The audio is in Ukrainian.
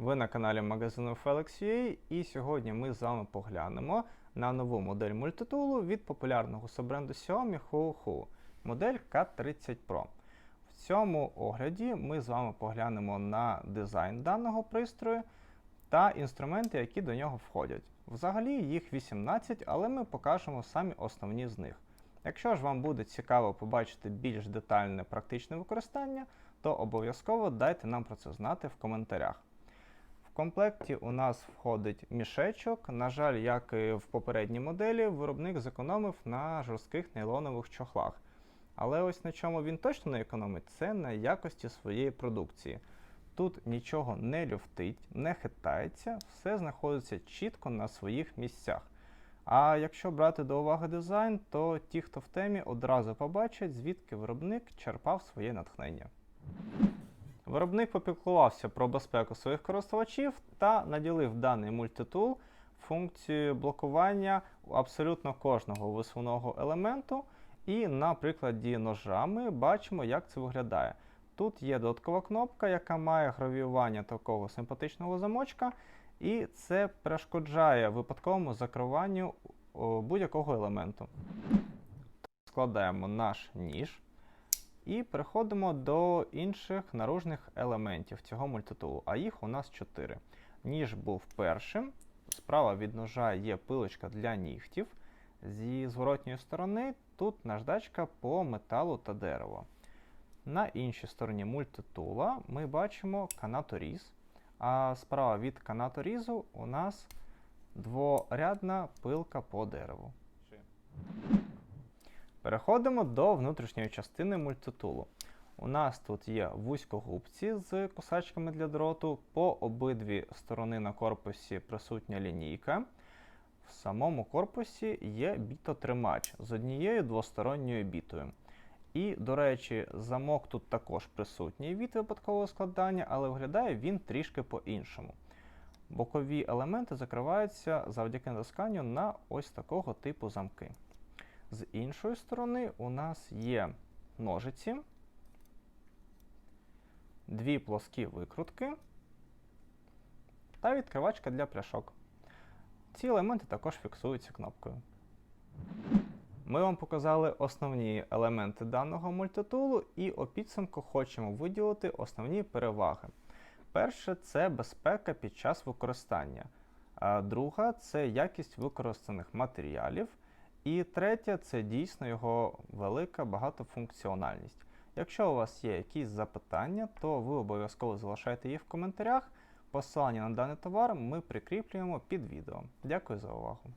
Ви на каналі магазину Felix.ua і сьогодні ми з вами поглянемо на нову модель мультитулу від популярного суббренду Xiaomi Huohu, модель K30 Pro. В цьому огляді ми з вами поглянемо на дизайн даного пристрою та інструменти, які до нього входять. Взагалі їх 18, але ми покажемо самі основні з них. Якщо ж вам буде цікаво побачити більш детальне практичне використання, то обов'язково дайте нам про це знати в коментарях. В комплекті у нас входить мішечок. На жаль, як і в попередній моделі, виробник зекономив на жорстких нейлонових чохлах. Але ось на чому він точно не економить, це на якості своєї продукції. Тут нічого не люфтить, не хитається, все знаходиться чітко на своїх місцях. А якщо брати до уваги дизайн, то ті, хто в темі, одразу побачать, звідки виробник черпав своє натхнення. Виробник попіклувався про безпеку своїх користувачів та наділив даний мультитул функцією блокування абсолютно кожного висувного елементу. І на прикладі ножа ми бачимо, як це виглядає. Тут є додаткова кнопка, яка має гравіювання такого симпатичного замочка, і це перешкоджає випадковому закриванню будь-якого елементу. Складаємо наш ніж. І переходимо до інших наружних елементів цього мультитулу, а їх у нас 4. Ніж був першим. Справа від ножа є пилочка для нігтів. Зі зворотньої сторони тут наждачка по металу та дереву. На іншій стороні мультитула ми бачимо канаторіз. А справа від канаторізу у нас дворядна пилка по дереву. Переходимо до внутрішньої частини мультитулу. У нас тут є вузькогубці з кусачками для дроту. По обидві сторони на корпусі присутня лінійка. В самому корпусі є бітотримач з однією двосторонньою бітою. І, до речі, замок тут також присутній від випадкового складання, але виглядає він трішки по-іншому. Бокові елементи закриваються завдяки натисканню на ось такого типу замки. З іншої сторони у нас є ножиці, дві плоскі викрутки та відкривачка для пляшок. Ці елементи також фіксуються кнопкою. Ми вам показали основні елементи даного мультитулу і у підсумку хочемо виділити основні переваги. Перше це безпека під час використання. Друга це якість використаних матеріалів. І третє це дійсно його велика багатофункціональність. Якщо у вас є якісь запитання, то ви обов'язково залишайте їх в коментарях. Посилання на даний товар ми прикріплюємо під відео. Дякую за увагу!